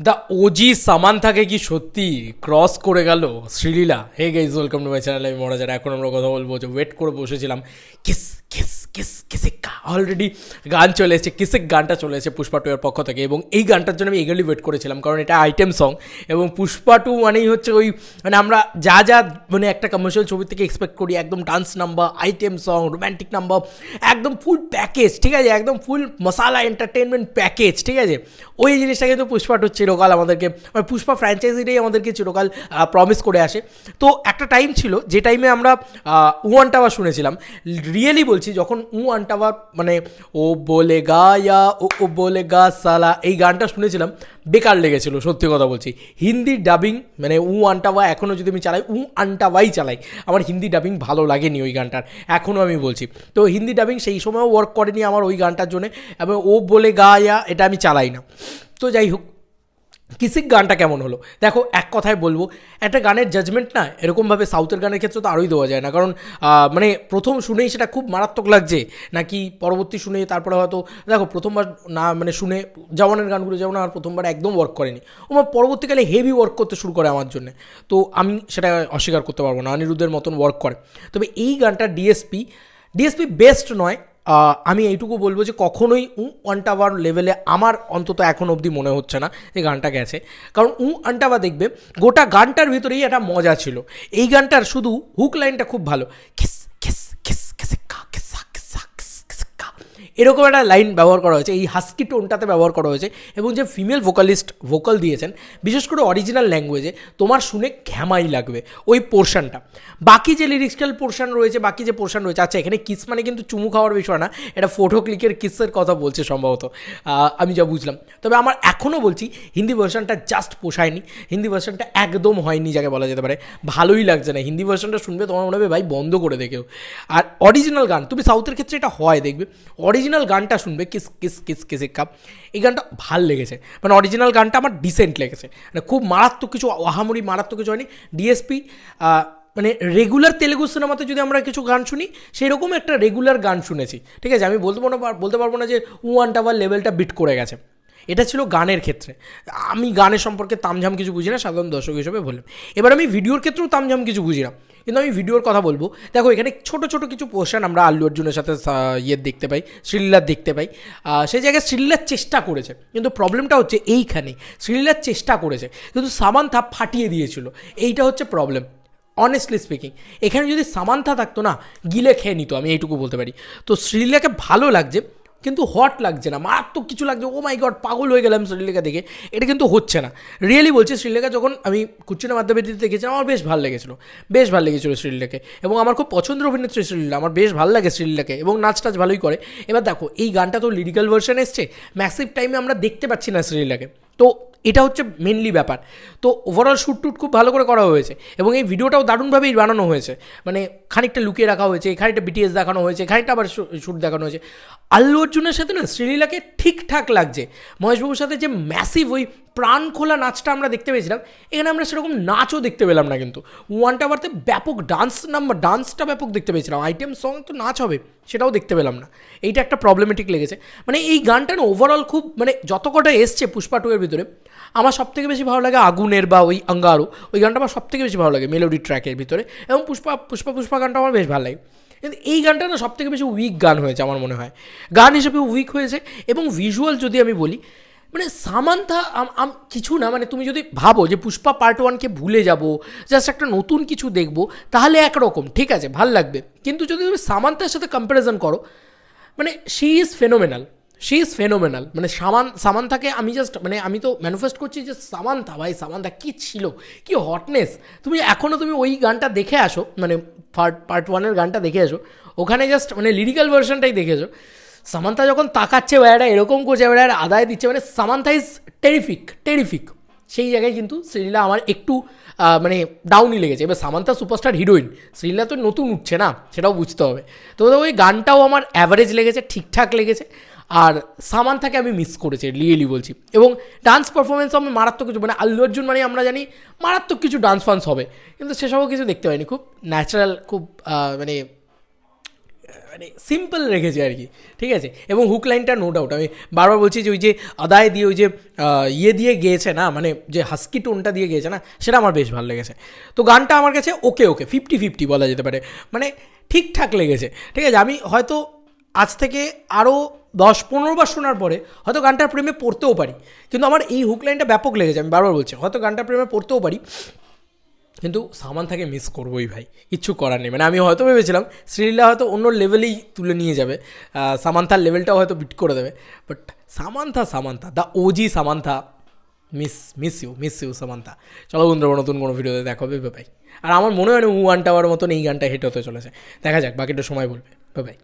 The OG সামান্থাকে কি সত্যি cross করে গেল? Sreeleela hey guys welcome to my channel আমি মহারাজার এখন আমরা কথা বলব যে ওয়েট করে বসেছিলাম কিস কিস কিস কিসিকা অলরেডি গান চলে এসেছে কিসিক গানটা চলে এসেছে পুষ্পা টু এর পক্ষ থেকে। এবং এই গানটার জন্য আমি এগুলি ওয়েট করেছিলাম, কারণ এটা আইটেম সং এবং পুষ্পা টু মানেই হচ্ছে ওই মানে আমরা যা যা মানে একটা কমার্শিয়াল ছবি থেকে এক্সপেক্ট করি, একদম dance number item song romantic number একদম ফুল প্যাকেজ ঠিক আছে? একদম ফুল মশালা এন্টারটেনমেন্ট প্যাকেজ ঠিক আছে? ওই জিনিসটা কিন্তু পুষ্পা টু চিরকাল আমাদেরকে মানে পুষ্পা ফ্র্যাঞ্চাইজিটাই আমাদেরকে চিরকাল প্রমিস করে আসে। তো একটা টাইম ছিল, যে টাইমে আমরা উয়ান টাওয়ার শুনেছিলাম। রিয়েলি বলছি, যখন উয়ান টাওয়ার মানে ও বলে গা ইয়া, ও ও বলে গা সালা, এই গানটা শুনেছিলাম, বেকার লেগেছিল, সত্যি কথা বলছি। হিন্দি ডাবিং মানে উ আনটাওয়া এখনও যদি আমি চালাই, উ আনটাওয়াই চালাই। আমার হিন্দি ডাবিং ভালো লাগেনি ওই গানটার এখনও আমি বলছি। তো হিন্দি ডাবিং সেই সময়ও ওয়ার্ক করেনি আমার ওই গানটার জন্য, এবং ও বলে গা ইয়া, এটা আমি চালাই না। তো যাই হোক কিসিক গানটা কেমন হলো? দেখো, এক কথায় বলব, একটা গানের জাজমেন্ট না এরকমভাবে সাউথের গানের ক্ষেত্রে তো আরোই দেওয়া যায় না। কারণ মানে প্রথম শুনেই সেটা খুব মারাত্মক লাগছে, নাকি পরবর্তী শুনে তারপরে হয়তো, দেখো, প্রথমবার না মানে শুনে জওয়ানের গানগুলো যেমন আমার প্রথমবার একদম ওয়ার্ক করেনি ও আমার পরবর্তীকালে হেভি ওয়ার্ক করতে শুরু করে আমার জন্য। তো আমি সেটা অস্বীকার করতে পারব না, অনিরুদ্ধের মতন ওয়ার্ক করে। তবে এই গানটা ডিএসপি ডিএসপি বেস্ট নয় আমি এইটুকু বলব যে কখনোই উ ওয়ানটাওয়ার লেভেলে আমার অন্তত এখন অবধি মনে হচ্ছে না এই গানটা গেছে। কারণ উ আন্টাবা দেখবে, গোটা গানটার ভিতরেই একটা মজা ছিল। এই গানটার শুধু হুক লাইনটা খুব ভালো। এরকম একটা লাইন ব্যবহার করা হয়েছে, এই হাস্কি টোনটাতে ব্যবহার করা হয়েছে এবং যে ফিমেল ভোকালিস্ট ভোকাল দিয়েছেন, বিশেষ করে অরিজিনাল ল্যাঙ্গুয়েজে তোমার শুনে ঘ্যামাই লাগবে ওই পোর্শনটা বাকি যে লিরিক্সিক্যাল পোর্শন রয়েছে, বাকি যে পোর্শন রয়েছে আচ্ছা এখানে কিস মানে কিন্তু চুমু খাওয়ার বিষয় না, এটা ফটো ক্লিকের কিসের কথা বলছে সম্ভবত। আমি যা বুঝলাম। তবে আমার এখনও বলছি, হিন্দি ভার্সনটা জাস্ট পোষায়নি, হিন্দি ভার্সনটা একদম হয়নি যাকে বলা যেতে পারে। ভালোই লাগছে না, হিন্দি ভার্সনটা শুনবে, তোমার মনে হবে, ভাই, বন্ধ করে দেখেও আর অরিজিনাল গান, তুমি সাউথের ক্ষেত্রে এটা হয়, দেখবে। অরিজিনাল গানটা শুনবে, কিস কিস কিস, কিসে কাপ। এই গানটা ভালো লেগেছে। মানে অরিজিনাল গানটা আমার ডিসেন্ট লেগেছে। মানে খুব মারাত্মক কিছু, আহামরি মারাত্মক কিছু হয়নি। ডিএসপি মানে রেগুলার তেলেগু সিনেমাতে যদি আমরা কিছু গান শুনি সেরকম একটা রেগুলার গান শুনেছি। ঠিক আছে? আমি বলতে পারব না, বলতে পারব না যে ওয়ান টাওয়ার লেভেলটা বিট করে গেছে। এটা ছিল গানের ক্ষেত্রে। আমি গানের সম্পর্কে তামঝাম কিছু বুঝি না, সাধারণ দর্শক হিসেবে বললাম। এবার আমি ভিডিওর ক্ষেত্রেও তামঝাম কিছু বুঝি না। কিন্তু আমি ভিডিওর কথা বলব। দেখো, এখানে ছোট ছোট কিছু পোর্শন আমরা আল্লু অর্জুনের সাথে ইয়ে দেখতে পাই শ্রীলীলার দেখতে পাই। সেই জায়গায় শ্রীলীলার চেষ্টা করেছে। কিন্তু প্রবলেমটা হচ্ছে এইখানে শ্রীলীলার চেষ্টা করেছে। কিন্তু সামান্থা ফাটিয়ে দিয়েছিল। এইটা হচ্ছে প্রবলেম অনেস্টলি স্পিকিং এখানে যদি সামান্থা থাকতো না, গিলে খেয়ে নিত, আমি এইটুকু বলতে পারি। তো শ্রীলীলাকে ভালো লাগছে কিন্তু হট লাগছে না, মারাত্মক কিছু লাগছে ও মাই গড পাগল হয়ে গেলাম শ্রীলেখা দেখে, এটা কিন্তু হচ্ছে না। রিয়েলি বলছি শ্রীলেখা যখন আমি কুচ্চিনা মাধ্যমিক দেখেছিলাম, আমার বেশ ভালো লেগেছিলো, বেশ ভালো লেগেছিলো শ্রীলেখাকে এবং আমার খুব পছন্দের অভিনেত্রী শ্রীলীলা আমার বেশ ভালো লাগে শ্রীলীলাকে এবং নাচ টাচ ভালোই করে। এবার দেখো, এই গানটা তো লিরিক্যাল ভার্সন এসছে ম্যাসিভ টাইমে আমরা দেখতে পাচ্ছি না শ্রীলীলাকে তো এটা হচ্ছে মেনলি ব্যাপার। তো ওভারঅল শ্যুট টুট খুব ভালো করে করা হয়েছে এবং এই ভিডিওটাও দারুণভাবেই বানানো হয়েছে। মানে খানিকটা লুকিয়ে রাখা হয়েছে, খানিকটা বিটিএস দেখানো হয়েছে, খানিকটা আবার শ্যুট দেখানো হয়েছে। আল্লু অর্জুনের সাথে না শ্রীলীলাকে ঠিকঠাক লাগছে। মহেশবাবুর সাথে যে ম্যাসিভ ওই প্রাণ খোলা নাচটা আমরা দেখতে পেয়েছিলাম, এখানে আমরা সেরকম নাচও দেখতে পেলাম না কিন্তু। ওয়ান টাওয়ারতে ব্যাপক ডান্স নাম্বার ডান্সটা ব্যাপক দেখতে পেয়েছিলাম। আইটেম সং তো নাচ হবে, সেটাও দেখতে পেলাম না। এইটা একটা প্রবলেমেটিক লেগেছে। মানে এই গানটা না ওভারঅল খুব মানে যত কটা এসছে পুষ্পা টু এর ভিতরে আমার সবথেকে বেশি ভালো লাগে আগুনের বা ওই আঙ্গারু। ওই গানটা আমার সবথেকে বেশি ভালো লাগে মেলোডি ট্র্যাকের ভিতরে। এবং পুষ্পা পুষ্পা পুষ্পা গানটা আমার বেশ ভালো লাগে। কিন্তু এই গানটা না সবথেকে বেশি উইক গান হয়েছে আমার মনে হয়। গান হিসেবে উইক হয়েছে এবং ভিজুয়াল যদি আমি বলি মানে সামান্থা আম- কিছু না মানে তুমি যদি ভাবো যে পুষ্পা পার্ট ওয়ানকে ভুলে যাব জাস্ট একটা নতুন কিছু দেখব, তাহলে একরকম, ঠিক আছে, ভালো লাগবে। কিন্তু যদি তুমি সামান্থার সাথে কম্প্যারিজন করো মানে she is phenomenal she is phenomenal মানে সামান সামান্থাকে আমি জাস্ট মানে আমি তো ম্যানিফেস্ট করছি যে সামান্থা, ভাই, সামান্থা কী ছিল? কি হটনেস তুমি এখনও তুমি ওই গানটা দেখে আসো মানে পার্ট পার্ট ওয়ানের গানটা দেখে আসো। ওখানে জাস্ট মানে লিরিক্যাল ভার্সনটাই দেখে এসো সামান্থা যখন তাকাচ্ছে বেড়াটা এরকম করছে বেড়াটা আদায় দিচ্ছে মানে সামান্থা ইজ টেরিফিক টেরিফিক সেই জায়গায় কিন্তু শ্রীলীলা আমার একটু মানে ডাউনই লেগেছে। এবার সামান্থা সুপারস্টার হিরোইন শ্রীলীলা তো নতুন উঠছে না, সেটাও বুঝতে হবে। তো ওই গানটাও আমার অ্যাভারেজ লেগেছে, ঠিকঠাক লেগেছে। আর সামান্থাকে আমি মিস করেছি রিয়েলি বলছি। এবং ডান্স পারফরমেন্স আমি মারাত্মক কিছু মানে আল্লু অর্জুন মানে আমরা জানি মারাত্মক কিছু ডান্স ফান্স হবে। কিন্তু সেসবও কিছু দেখতে পাইনি, খুব ন্যাচারাল খুব মানে মানে সিম্পল রেখেছে আর কি, ঠিক আছে? এবং হুক লাইনটা নো ডাউট আমি বারবার বলছি যে ওই যে আদায় দিয়ে, ওই যে ইয়ে দিয়ে গিয়েছে না মানে যে হাস্কি টোনটা দিয়ে গিয়েছে না, সেটা আমার বেশ ভালো লেগেছে। তো গানটা আমার কাছে ওকে ওকে ফিফটি ফিফটি বলা যেতে পারে মানে ঠিকঠাক লেগেছে, ঠিক আছে? আমি হয়তো আজ থেকে আরও দশ পনেরো বার শোনার পরে হয়তো গানটার প্রেমে পড়তেও পারি। কিন্তু আমার এই হুক লাইনটা ব্যাপক লেগেছে আমি বারবার বলছি, হয়তো গানটার প্রেমে পড়তেও পারি। কিন্তু সামান্থাকে মিস করবোই ভাই, কিচ্ছু করার নেই। মানে আমি হয়তো ভেবেছিলাম শ্রীলীলা হয়তো অন্য লেভেলেই তুলে নিয়ে যাবে সামান্থার লেভেলটাও হয়তো বিট করে দেবে। But Samantha Samantha the OG Samantha miss miss you miss you Samantha. চলো বন্ধুরা নতুন কোনো ভিডিওতে দেখা হবে ভাই আর আমার মনে হয় না ওয়ান টাওয়ার মতন এই গানটা হিট হতে চলেছে। দেখা যাক, বাকিটা সময় বলবে। বাই